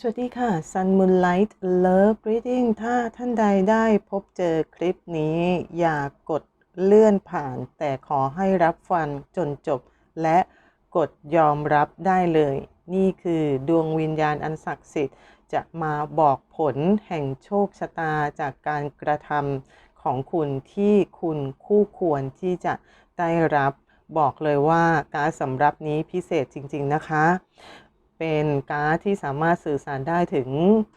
สวัสดีค่ะ Sun Moonlight Love Reading ถ้าท่านใดได้พบเจอคลิปนี้ อย่ากกดเลื่อนผ่าน แต่ขอให้รับฟังจนจบ และกดยอมรับได้เลย นี่คือดวงวิญญาณอันศักดิ์สิทธิ์ จะมาบอกผลแห่งโชคชะตาจากการกระทำของคุณที่คุณคู่ควรที่จะได้รับบอกเลยว่าการสำรับนี้พิเศษจริง ๆ นะคะ เป็นการ์ดที่สามารถสื่อสารได้ถึง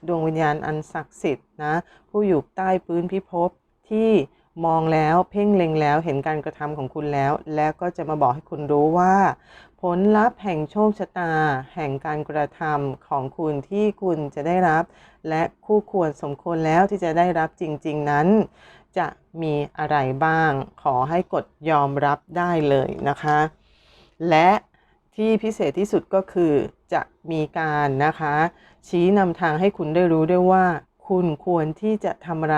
ดวงวิญญาณอันศักดิ์สิทธิ์นะผู้อยู่ใต้พื้นพิภพที่มองแล้วเพ่งเล็งแล้วเห็นการกระทำของคุณแล้ว แล้วก็จะมาบอกให้คุณรู้ว่า ผลลัพธ์แห่งโชคชะตา แห่งการกระทำของคุณที่คุณจะได้รับ และคู่ควรสมควรแล้วที่จะได้รับจริง ๆ นั้น จะมีอะไรบ้าง ขอให้กดยอมรับได้เลยนะคะ และที่พิเศษที่สุดก็คือ จะมีการนะคะ ชี้นำทางให้คุณได้รู้ด้วยว่า คุณควรที่จะทำอะไร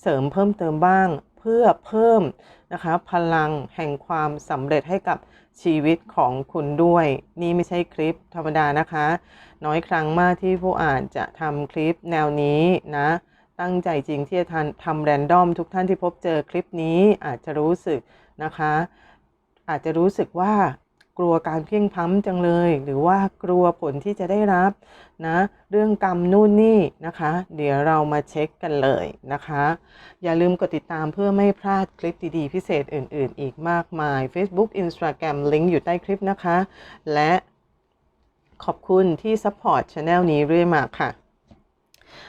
เสริมเพิ่มเติมบ้าง เพื่อเพิ่มนะคะพลังแห่งความสำเร็จให้กับชีวิตของคุณด้วย นี่ไม่ใช่คลิปธรรมดานะคะ น้อยครั้งมากที่ผู้อ่านจะทำคลิปแนวนี้นะตั้งใจจริงที่จะทำแรนดอมทุกท่านที่พบเจอคลิปนี้อาจจะรู้สึกนะคะ อาจจะรู้สึกว่า กลัวการเพียงพ้ำจังเลย หรือว่ากลัวผลที่จะได้รับนะ เรื่องกรรมนู่นนี่นะคะ เดี๋ยวเรามาเช็คกันเลยนะคะ อย่าลืมกดติดตามเพื่อไม่พลาดคลิปดีๆ พิเศษอื่น ๆ อีกมากมาย Facebook Instagram ลิงก์อยู่ใต้คลิปนะคะ และขอบคุณที่ support channel นี้เรื่อยมาค่ะ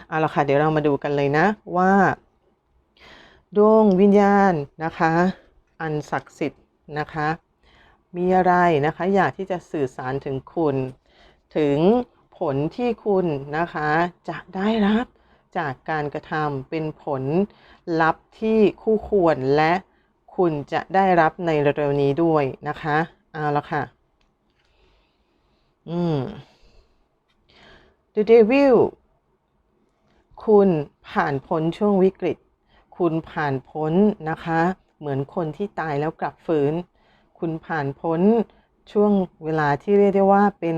เอาละค่ะ เดี๋ยวเรามาดูกันเลยนะว่า ดวงวิญญาณนะคะ อันศักดิ์สิทธิ์นะคะ มีอะไรนะคะ อยากที่จะสื่อสารถึงคุณ ถึงผลที่คุณนะคะ จะได้รับจากการกระทำเป็นผลลัพธ์ที่คู่ควรและคุณจะได้รับในเร็วๆนี้ด้วยนะคะเอาละค่ะ อืม The Devil คุณผ่านพ้นช่วงวิกฤต คุณผ่านพ้นนะคะ เหมือนคนที่ตายแล้วกลับฟื้น คุณผ่านพ้นช่วงเวลาที่เรียกได้ว่าเป็น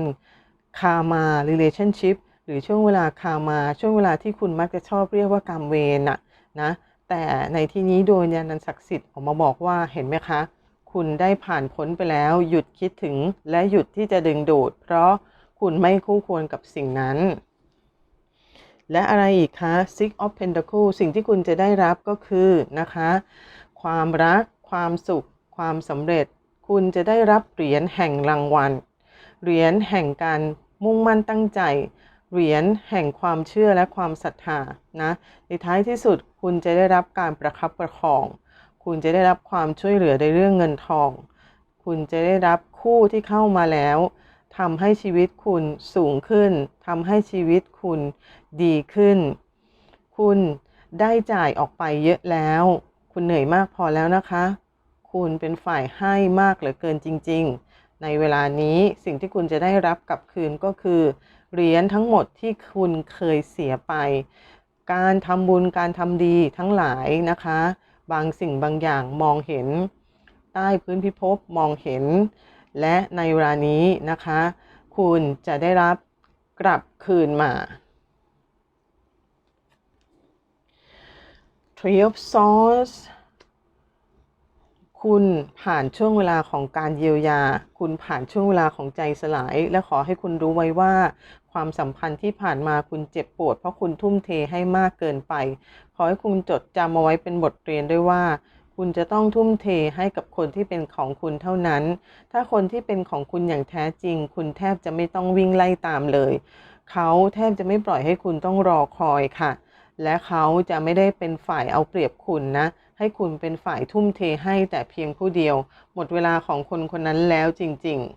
คามา relationship หรือช่วงเวลาคามาช่วงเวลาที่คุณมักจะชอบเรียกว่ากรรมเวรน่ะนะแต่ในที่นี้โดยญาณันศักดิ์สิทธิ์ออกมาบอกว่าเห็นไหมคะ คุณได้ผ่านพ้นไปแล้ว หยุดคิดถึงและหยุดที่จะดึงดูด เพราะคุณไม่คู่ควรกับสิ่งนั้น และอะไรอีกคะ Six of Pentacles สิ่งที่คุณจะได้รับก็คือนะคะ ความรัก ความสุข ความสำเร็จ คุณจะได้รับเหรียญแห่งรางวัล เหรียญแห่งการมุ่งมั่นตั้งใจ เหรียญแห่งความเชื่อและความศรัทธานะในท้ายที่สุดคุณจะได้รับการประคับประคอง คุณจะได้รับความช่วยเหลือในเรื่องเงินทอง คุณจะได้รับคู่ที่เข้ามาแล้วทำให้ชีวิตคุณสูงขึ้นทำให้ชีวิตคุณดีขึ้น คุณได้จ่ายออกไปเยอะแล้ว คุณเหนื่อยมากพอแล้วนะคะ คุณเป็นฝ่ายให้มากเหลือเกินจริง ๆ ในเวลานี้สิ่งที่คุณจะได้รับกลับคืนก็คือเหรียญทั้งหมดที่คุณเคยเสียไป การทำบุญการทำดีทั้งหลายนะคะ บางสิ่งบางอย่างมองเห็น ใต้พื้นพิภพมองเห็น และในเวลานี้นะคะ คุณจะได้รับกลับคืนมา Three of Swords คุณผ่านช่วงเวลาของการเยียวยา คุณผ่านช่วงเวลาของใจสลาย และขอให้คุณรู้ไว้ว่า ความสัมพันธ์ที่ผ่านมาคุณเจ็บปวด เพราะคุณทุ่มเทให้มากเกินไป ขอให้คุณจดจำเอาไว้เป็นบทเรียนด้วยว่า คุณจะต้องทุ่มเทให้กับคนที่เป็นของคุณเท่านั้น ถ้าคนที่เป็นของคุณอย่างแท้จริง คุณแทบจะไม่ต้องวิ่งไล่ตามเลย เขาแทบจะไม่ปล่อยให้คุณต้องรอคอยค่ะ และเขาจะไม่ได้เป็นฝ่ายเอาเปรียบคุณนะ ให้คุณเป็นฝ่ายทุ่มเทให้แต่เพียงผู้เดียว หมดเวลาของคนคนนั้นแล้วจริง ๆ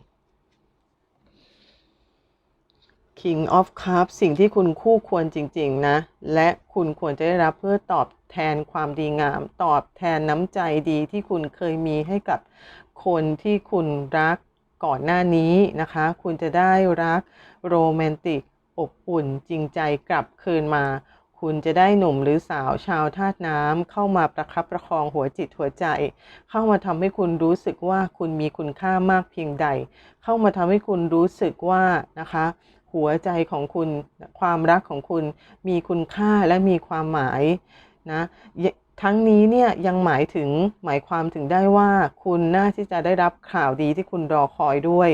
King of Cups สิ่งที่คุณคู่ควรจริง ๆ นะ และคุณควรจะได้รับเพื่อตอบแทนความดีงาม ตอบแทนน้ำใจดีที่คุณเคยมีให้กับคนที่คุณรักก่อนหน้านี้นะคะ คุณจะได้รักโรแมนติก อบอุ่นจริงใจกลับคืนมา คุณจะได้หนุ่มหรือสาวชาวธาตุน้ำเข้ามาประคับประคองหัวจิตหัวใจ เข้ามาทำให้คุณรู้สึกว่าคุณมีคุณค่ามากเพียงใด เข้ามาทำให้คุณรู้สึกว่านะคะ หัวใจของคุณความรักของคุณมีคุณค่าและมีความหมายนะทั้งนี้เนี่ยยังหมายถึงหมายความถึงได้ว่าคุณน่าที่จะได้รับข่าวดีที่คุณรอคอยด้วย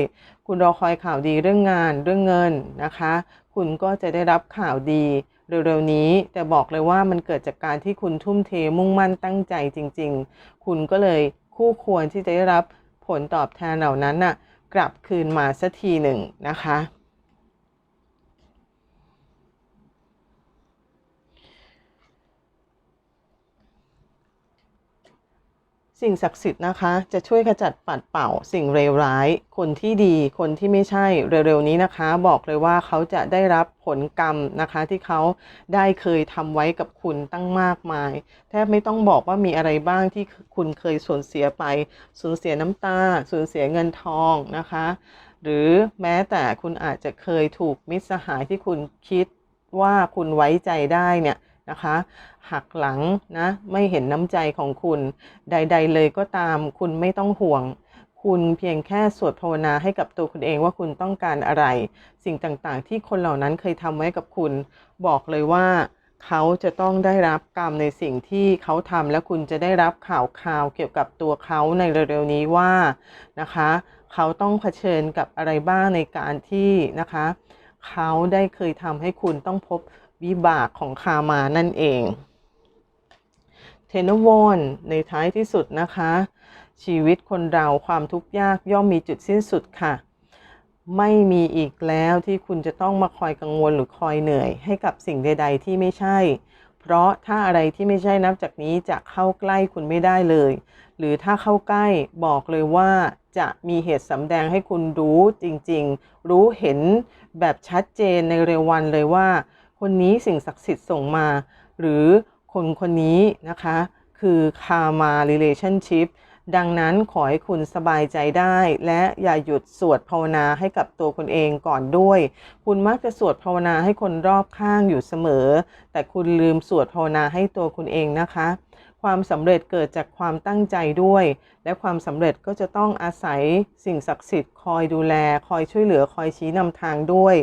คุณรอคอยข่าวดีเรื่องงานเรื่องเงินนะคะ คุณก็จะได้รับข่าวดี เร็วๆนี้ แต่บอกเลยว่ามันเกิดจากการที่คุณทุ่มเทมุ่งมั่นตั้งใจจริง ๆ คุณก็เลยคู่ควรที่จะได้รับผลตอบแทนเหล่านั้นน่ะกลับคืนมาสักทีหนึ่งนะคะ สิ่งศักดิ์สิทธิ์นะคะ จะช่วยขจัดปัดเป่าสิ่งเลวร้าย คนที่ดีคนที่ไม่ใช่เร็วๆนี้นะคะ บอกเลยว่าเขาจะได้รับผลกรรมนะคะ ที่เขาได้เคยทำไว้กับคุณตั้งมากมายแทบไม่ต้องบอกว่ามีอะไรบ้างที่คุณเคยสูญเสียไป สูญเสียน้ำตา สูญเสียเงินทองนะคะ หรือแม้แต่คุณอาจจะเคยถูกมิตรสหายที่คุณคิดว่าคุณไว้ใจได้เนี่ย นะคะหักหลังนะไม่เห็นน้ำใจของคุณใด ๆ เลยก็ตามคุณไม่ต้องห่วง คุณเพียงแค่สวดภาวนาให้กับตัวคุณเองว่าคุณต้องการอะไร สิ่งต่างๆ ที่คนเหล่านั้นเคยทำไว้กับคุณ บอกเลยว่าเขาจะต้องได้รับกรรมในสิ่งที่เขาทำและคุณจะได้รับข่าวข่าวเกี่ยวกับตัวเขาในเร็วๆนี้ว่านะคะ เขาต้องเผชิญกับอะไรบ้างในการที่นะคะ เขาได้เคยทำให้คุณต้องพบ วิบากของคามานั่นเอง เทนวอนในท้ายที่สุดนะคะ ชีวิตคนเราความทุกข์ยากย่อมมีจุดสิ้นสุดค่ะ ไม่มีอีกแล้วที่คุณจะต้องมาคอยกังวลหรือคอยเหนื่อย ให้กับสิ่งใด ๆ ที่ไม่ใช่ เพราะถ้าอะไรที่ไม่ใช่นับจากนี้จะเข้าใกล้คุณไม่ได้เลย หรือถ้าเข้าใกล้บอกเลยว่าจะมีเหตุสำแดงให้คุณรู้จริง ๆ รู้เห็นแบบชัดเจนในเร็ววันเลยว่า คนนี้สิ่งศักดิ์สิทธิ์ส่งมา หรือคนคนนี้นะคะ คือคามา relationship ดังนั้นขอให้คุณสบายใจได้ และอย่าหยุดสวดภาวนาให้กับตัวคุณเองก่อนด้วย คุณมักจะสวดภาวนาให้คนรอบข้างอยู่เสมอ แต่คุณลืมสวดภาวนาให้ตัวคุณเองนะคะ ความสำเร็จเกิดจากความตั้งใจด้วย และความสำเร็จก็จะต้องอาศัยสิ่งศักดิ์สิทธิ์คอยดูแล คอยช่วยเหลือคอยชี้นำทางด้วย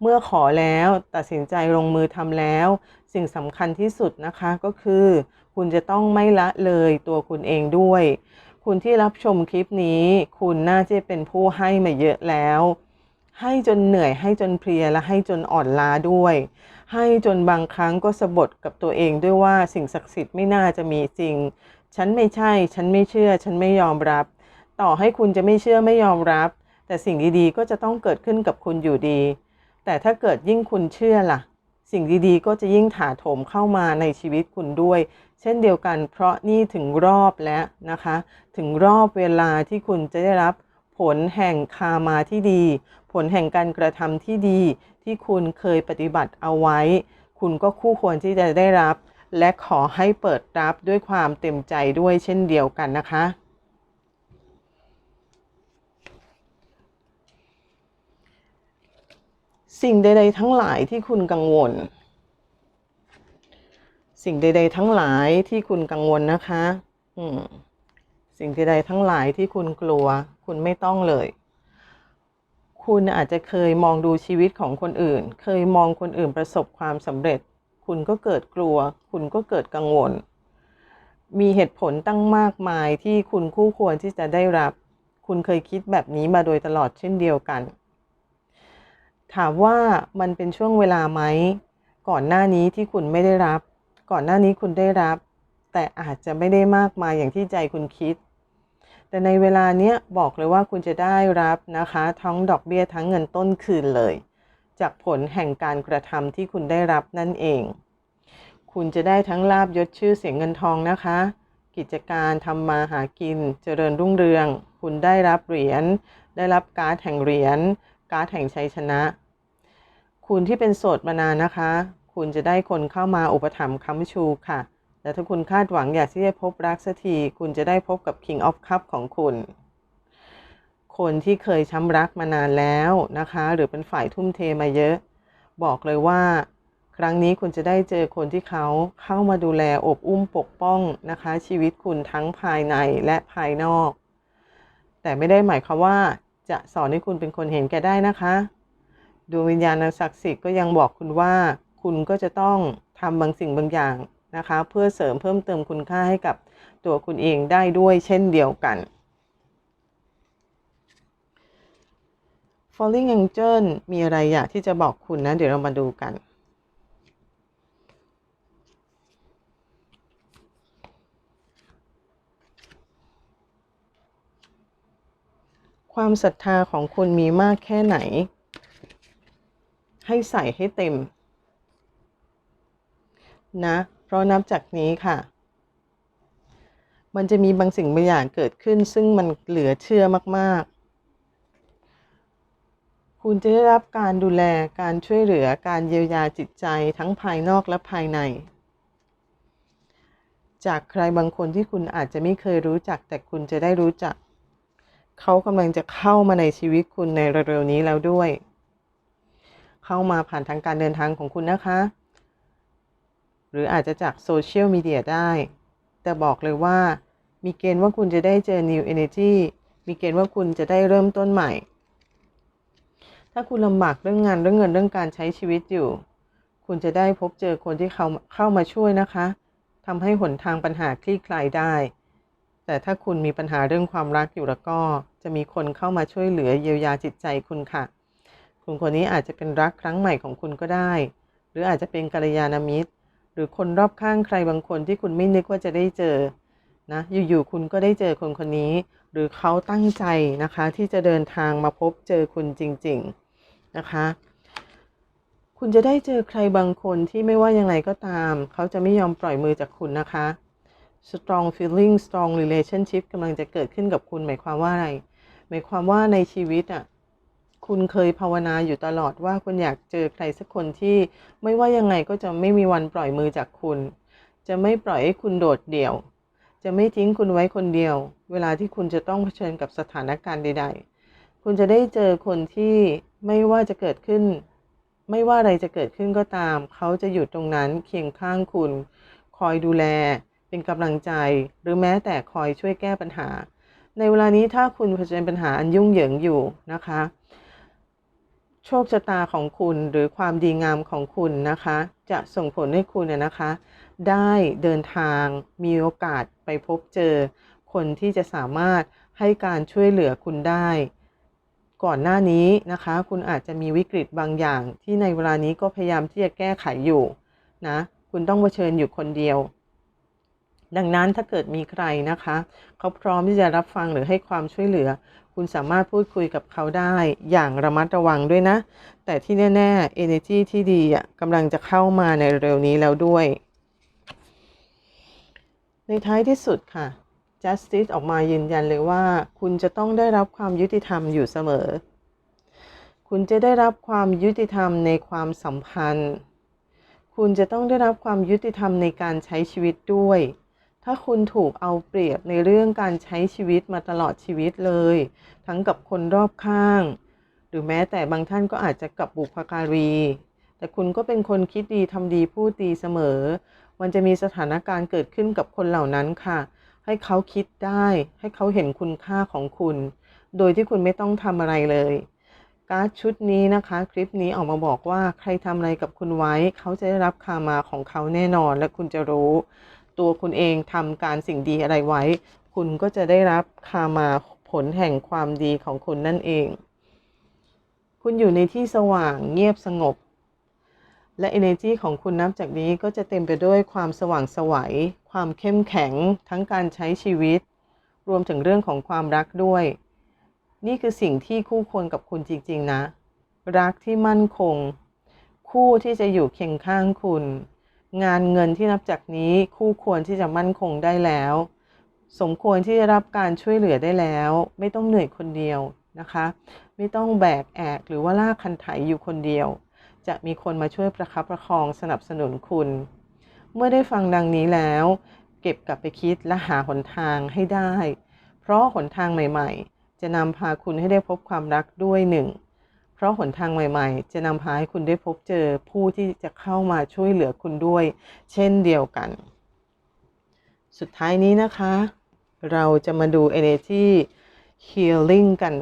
เมื่อขอแล้วตัดสินใจลงมือทำแล้ว สิ่งสำคัญที่สุดนะคะก็คือ คุณจะต้องไม่ละเลยตัวคุณเองด้วย คุณที่รับชมคลิปนี้ คุณน่าจะเป็นผู้ให้มาเยอะแล้ว ให้จนเหนื่อยให้จนเพลียและให้จนอ่อนล้าด้วย ให้จนบางครั้งก็สะบดกับตัวเองด้วยว่าสิ่งศักดิ์สิทธิ์ไม่น่าจะมีจริง ฉันไม่ใช่ ฉันไม่เชื่อ ฉันไม่ยอมรับ ต่อให้คุณจะไม่เชื่อไม่ยอมรับ แต่สิ่งดีๆ ก็จะต้องเกิดขึ้นกับคุณอยู่ดี แต่ถ้าเกิดยิ่งคุณเชื่อล่ะ สิ่งดีๆ ก็จะยิ่งถาโถมเข้ามาในชีวิตคุณด้วย เช่นเดียวกัน เพราะนี่ถึงรอบแล้วนะคะ ถึงรอบเวลาที่คุณจะได้รับผลแห่งคามาที่ดี ผลแห่งการกระทำที่ดี ที่คุณเคยปฏิบัติเอาไว้ คุณก็คู่ควรที่จะได้รับ และขอให้เปิดรับด้วยความเต็มใจด้วยเช่นเดียวกันนะคะสิ่งใด ๆ ทั้งหลายที่คุณกังวล สิ่งใด ๆ ทั้งหลายที่คุณกังวลนะคะ อืม สิ่งใด ๆ ทั้งหลายที่คุณกลัว คุณไม่ต้องเลย คุณอาจจะเคยมองดูชีวิตของคนอื่น เคยมองคนอื่นประสบความสำเร็จ คุณก็เกิดกลัว คุณก็เกิดกังวล มีเหตุผลตั้งมากมายที่คุณคู่ควรที่จะได้รับ คุณเคยคิดแบบนี้มาโดยตลอดเช่นเดียวกัน ถามว่ามันเป็นช่วงเวลาไหม ก่อนหน้านี้ที่คุณไม่ได้รับ ก่อนหน้านี้คุณได้รับ แต่อาจจะไม่ได้มากมายอย่างที่ใจคุณคิด แต่ในเวลาเนี้ยบอกเลยว่าคุณจะได้รับนะคะ ทั้งดอกเบี้ยทั้งเงินต้นคืนเลย จากผลแห่งการกระทำที่คุณได้รับนั่นเอง คุณจะได้ทั้งลาบยศชื่อเสียงเงินทองนะคะ กิจการทำมาหากินเจริญรุ่งเรือง คุณได้รับเหรียญได้รับการ์ดแห่งเหรียญการ์ดแห่งชัยชนะ คุณที่เป็นโสดมานานนะคะ คุณจะได้คนเข้ามาอุปถัมภ์ค้ำชูค่ะ แต่ถ้าคุณคาดหวังอยากที่จะพบรักสักที คุณจะได้พบกับ King of Cup ของคุณ คนที่เคยช้ำรักมานานแล้วนะคะ หรือเป็นฝ่ายทุ่มเทมาเยอะ บอกเลยว่า ครั้งนี้คุณจะได้เจอคนที่เขาเข้ามาดูแลอบอุ้มปกป้องนะคะ ชีวิตคุณทั้งภายในและภายนอก แต่ไม่ได้หมายความว่าจะสอนให้คุณเป็นคนเห็นแก่ได้นะคะดวงวิญญาณศักดิ์สิทธิ์ก็ยังบอกคุณว่า คุณก็จะต้องทำบางสิ่งบางอย่าง นะคะ เพื่อเสริมเพิ่มเติมคุณค่าให้กับตัวคุณเองได้ด้วยเช่นเดียวกัน Falling Angel มีอะไรอยากที่จะบอกคุณนะ เดี๋ยวเรามาดูกัน ความศรัทธาของคุณมีมากแค่ไหน ให้ใส่ให้เต็ม นะ เพราะนับจากนี้ค่ะ มันจะมีบางสิ่งบางอย่างเกิดขึ้น ซึ่งมันเหลือเชื่อมาก ๆ คุณจะได้รับการดูแลการช่วยเหลือการเยียวยาจิตใจทั้งภายนอกและภายใน จากใครบางคนที่คุณอาจจะไม่เคยรู้จัก แต่คุณจะได้รู้จัก เขากำลังจะเข้ามาในชีวิตคุณในเร็วๆนี้แล้วด้วย เข้ามาผ่านทางการเดินทางของคุณนะคะ หรืออาจจะจากโซเชียลมีเดียได้ แต่บอกเลยว่า มีเกณฑ์ว่าคุณจะได้เจอ new energy มีเกณฑ์ว่าคุณจะได้เริ่มต้นใหม่ ถ้าคุณลำบากเรื่องงานเรื่องเงินเรื่องการใช้ชีวิตอยู่ คุณจะได้พบเจอคนที่เขาเข้ามาช่วยนะคะทำให้หนทางปัญหาคลี่คลายได้ แต่ถ้าคุณมีปัญหาเรื่องความรักอยู่แล้วก็ จะมีคนเข้ามาช่วยเหลือเยียวยาจิตใจคุณค่ะคุณคนนี้อาจจะเป็นรักครั้งใหม่ของคุณก็ได้ หรืออาจจะเป็นกัลยาณมิตร รือคนรอบข้างใครบางคนที่คุณไม่นึกว่าจะได้เจอนะอยู่ๆคุณก็ได้เจอคนคนนี้ หรือเขาตั้งใจนะคะ ที่จะเดินทางมาพบเจอคุณจริง ๆนะคะ คุณจะได้เจอใครบางคนที่ไม่ว่ายังไงก็ตาม เขาจะไม่ยอมปล่อยมือจากคุณนะคะ strong feeling strong relationship กำลังจะเกิดขึ้นกับคุณหมายความว่าอะไร หมายความว่าในชีวิตอะ คุณเคยภาวนาอยู่ตลอดว่าคุณอยากเจอใครสักคนที่ไม่ว่ายังไงก็จะไม่มีวันปล่อยมือจากคุณ จะไม่ปล่อยให้คุณโดดเดี่ยว จะไม่ทิ้งคุณไว้คนเดียว เวลาที่คุณจะต้องเผชิญกับสถานการณ์ใด ๆ คุณจะได้เจอคนที่ไม่ว่าจะเกิดขึ้น ไม่ว่าอะไรจะเกิดขึ้นก็ตาม เขาจะอยู่ตรงนั้นเคียงข้างคุณ คอยดูแล เป็นกำลังใจ หรือแม้แต่คอยช่วยแก้ปัญหา ในเวลานี้ถ้าคุณเผชิญปัญหาอันยุ่งเหยิงอยู่นะคะ โชคชะตาของคุณหรือความดีงามของคุณนะคะ จะส่งผลให้คุณเนี่ยนะคะ ได้เดินทางมีโอกาสไปพบเจอ คนที่จะสามารถให้การช่วยเหลือคุณได้ ก่อนหน้านี้นะคะ คุณอาจจะมีวิกฤตบางอย่าง ที่ในเวลานี้ก็พยายามที่จะแก้ไขอยู่นะคุณต้องเผชิญอยู่คนเดียว ดังนั้นถ้าเกิดมีใครนะคะ เขาพร้อมที่จะรับฟังหรือให้ความช่วยเหลือ คุณสามารถพูดคุยกับเขาได้อย่างระมัดระวังด้วยนะ แต่ที่แน่ๆ energy ที่ดีอะกำลังจะเข้ามาในเร็วนี้แล้วด้วย ในท้ายที่สุดค่ะ justice ออกมายืนยันเลยว่า คุณจะต้องได้รับความยุติธรรมอยู่เสมอ คุณจะได้รับความยุติธรรมในความสัมพันธ์ คุณจะต้องได้รับความยุติธรรมในการใช้ชีวิตด้วย ถ้าคุณถูกเอาเปรียบในเรื่องการใช้ชีวิตมาตลอดชีวิตเลย ทั้งกับคนรอบข้าง หรือแม้แต่บางท่านก็อาจจะกับบุพการี แต่คุณก็เป็นคนคิดดีทำดีพูดดีเสมอ มันจะมีสถานการณ์เกิดขึ้นกับคนเหล่านั้นค่ะ ให้เขาคิดได้ ให้เขาเห็นคุณค่าของคุณ โดยที่คุณไม่ต้องทำอะไรเลยการ์ดชุดนี้นะคะ คลิปนี้ออกมาบอกว่าใครทำอะไรกับคุณไว้ เขาจะได้รับคามาของเขาแน่นอนและคุณจะรู้ ตัวคุณเองทำการสิ่งดีอะไรไว้ คุณก็จะได้รับคามาผลแห่งความดีของคุณนั่นเอง คุณอยู่ในที่สว่างเงียบสงบ และ energy ของคุณนับจากนี้ก็จะเต็มไปด้วยความสว่างสวัย ความเข้มแข็ง ทั้งการใช้ชีวิต รวมถึงเรื่องของความรักด้วย นี่คือสิ่งที่คู่ควรกับคุณจริง ๆ นะ รักที่มั่นคง คู่ที่จะอยู่เคียงข้างคุณ งานเงินที่นับจากนี้คู่ควรที่จะมั่นคงได้แล้ว สมควรที่จะรับการช่วยเหลือได้แล้ว ไม่ต้องเหนื่อยคนเดียวนะคะ ไม่ต้องแบกแอกหรือว่าลากคันไถอยู่คนเดียว จะมีคนมาช่วยประคับประคองสนับสนุนคุณ เมื่อได้ฟังดังนี้แล้ว เก็บกลับไปคิดและหาหนทางให้ได้ เพราะหนทางใหม่ ๆ จะนำพาคุณให้ได้พบความรักด้วยหนึ่ง เพราะหนทางใหม่ๆ จะนำพาให้คุณได้พบเจอผู้ที่จะเข้ามาช่วยเหลือคุณด้วย เช่นเดียวกัน สุดท้ายนี้นะคะ เราจะมาดู energy healing กัน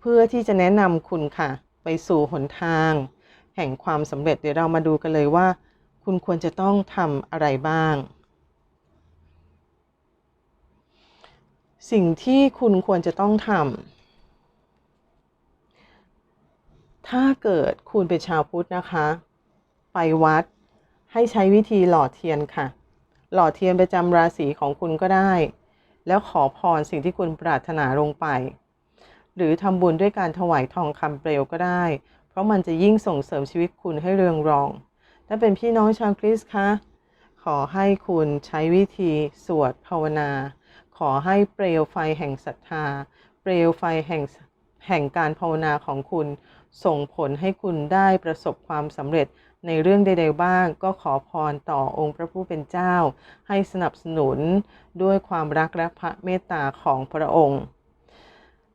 เพื่อที่จะแนะนำคุณค่ะ ไปสู่หนทาง แห่งความสำเร็จเดี๋ยวเรามาดูกันเลยว่า คุณควรจะต้องทำอะไรบ้าง สิ่งที่คุณควรจะต้องทำ ถ้าเกิดคุณเป็นชาวพุทธนะคะ ไปวัดให้ใช้วิธีหล่อเทียนค่ะ หล่อเทียนประจำราศีของคุณก็ได้ แล้วขอพรสิ่งที่คุณปรารถนาลงไป หรือทำบุญด้วยการถวายทองคำเปลวก็ได้ เพราะมันจะยิ่งส่งเสริมชีวิตคุณให้เรืองรอง ถ้าเป็นพี่น้องชาวคริสต์คะขอให้คุณใช้วิธีสวดภาวนา ขอให้เปลวไฟแห่งศรัทธา เปลวไฟแห่งแห่งการภาวนาของคุณ ส่งผลให้คุณได้ประสบความสำเร็จในเรื่องใดๆบ้าง ก็ขอพรต่อองค์พระผู้เป็นเจ้า ให้สนับสนุนด้วยความรักและพระเมตตาของพระองค์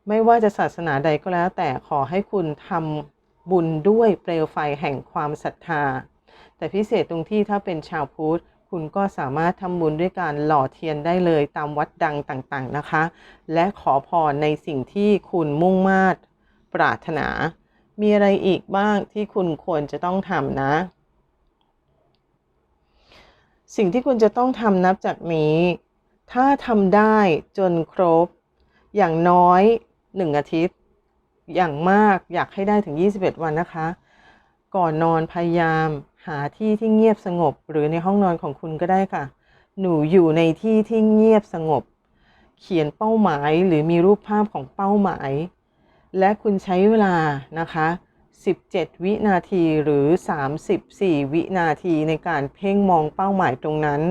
ไม่ว่าจะศาสนาใดก็แล้ว แต่ขอให้คุณทำบุญด้วยเปลวไฟแห่งความศรัทธา แต่พิเศษตรงที่ถ้าเป็นชาวพุทธคุณก็สามารถทำบุญด้วยการหล่อเทียนได้เลยตามวัดดังต่างๆนะคะ และขอพรในสิ่งที่คุณมุ่งมา่ปรารถนา มีอะไรอีกบ้างที่คุณควรจะต้องทำนะ สิ่งที่คุณจะต้องทำนับจากนี้ ถ้าทำได้จนครบ อย่างน้อย 1 อาทิตย์ อย่างมากอยากให้ได้ถึง 21 วันนะคะ ก่อนนอนพยายาม หาที่ที่เงียบสงบ หรือในห้องนอนของคุณก็ได้ค่ะ หนูอยู่ในที่ที่เงียบสงบ เขียนเป้าหมายหรือมีรูปภาพของเป้าหมาย และคุณใช้เวลานะคะ 17 วินาทีหรือ 34 วินาทีในการเพ่งมองเป้าหมายตรงนั้น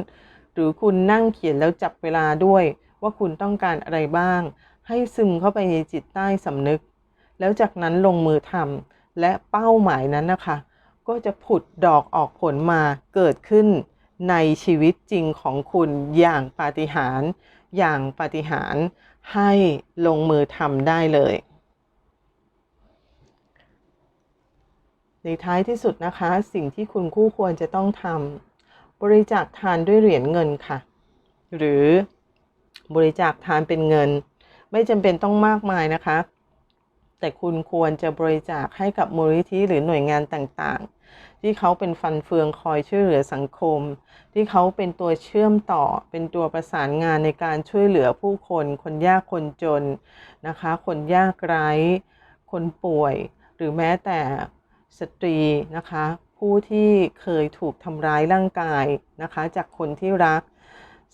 หรือคุณนั่งเขียนแล้วจับเวลาด้วย ว่าคุณต้องการอะไรบ้าง ให้ซึมเข้าไปในจิตใต้สำนึก แล้วจากนั้นลงมือทำและเป้าหมายนั้นนะคะ ก็จะผุดดอกออกผลมาเกิดขึ้นในชีวิตจริงของคุณอย่างปาฏิหาริย์อย่างปาฏิหาริย์ให้ลงมือทำได้เลย ในท้ายที่สุดนะคะ สิ่งที่คุณคู่ควรจะต้องทำบริจาคทานด้วยเหรียญเงินค่ะ หรือบริจาคทานเป็นเงิน ไม่จำเป็นต้องมากมายนะคะ แต่คุณควรจะบริจาคให้กับมูลนิธิหรือหน่วยงานต่างๆ ที่เขาเป็นฟันเฟืองคอยช่วยเหลือสังคม ที่เขาเป็นตัวเชื่อมต่อ เป็นตัวประสานงานในการช่วยเหลือผู้คน คนยากคนจนนะคะ คนยากไร้ คนป่วย หรือแม้แต่ สตรีนะคะ ผู้ที่เคยถูกทำร้ายร่างกายนะคะ จากคนที่รัก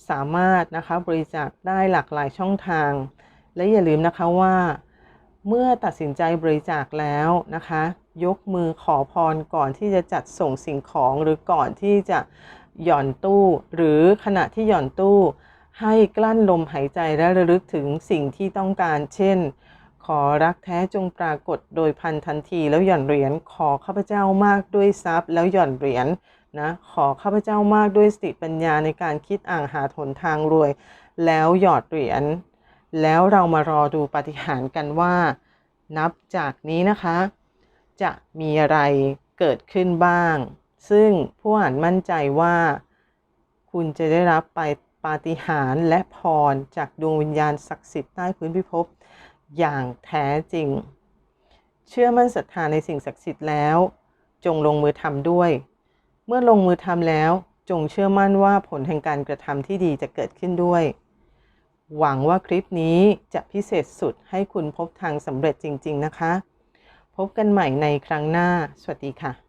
สามารถนะคะบริจาคได้หลากหลายช่องทาง และอย่าลืมนะคะว่า เมื่อตัดสินใจบริจาคแล้วนะคะ ยกมือขอพรก่อนที่จะจัดส่งสิ่งของหรือก่อนที่จะหย่อนตู้ หรือขณะที่หย่อนตู้ ให้กลั้นลมหายใจและระลึกถึงสิ่งที่ต้องการ เช่น ขอรักแท้จงปรากฏโดยพันทันทีแล้วหย่อนเหรียญขอข้าพเจ้ามากด้วยทรัพย์ แล้วหย่อนเหรียญนะขอข้าพเจ้ามากด้วยสติปัญญาในการคิดอ่างหาหนทางรวย แล้วหยอดเหรียญแล้วเรามารอดูปาฏิหาริ์กันว่า นับจากนี้นะคะ จะมีอะไรเกิดขึ้นบ้าง ซึ่งผู้อ่านมั่นใจว่า คุณจะได้รับไปปาฏิหาริย์และพรจากดวงวิญญาณศักดิ์สิทธิ์ใต้พื้นพิภพ อย่างแท้จริง เชื่อมั่นศรัทธาในสิ่งศักดิ์สิทธิ์แล้ว จงลงมือทำด้วย เมื่อลงมือทำแล้วจงเชื่อมั่นว่าผลแห่งการกระทำที่ดีจะเกิดขึ้นด้วย หวังว่าคลิปนี้จะพิเศษสุดให้คุณพบทางสำเร็จจริง ๆ นะคะ พบกันใหม่ในครั้งหน้า สวัสดีค่ะ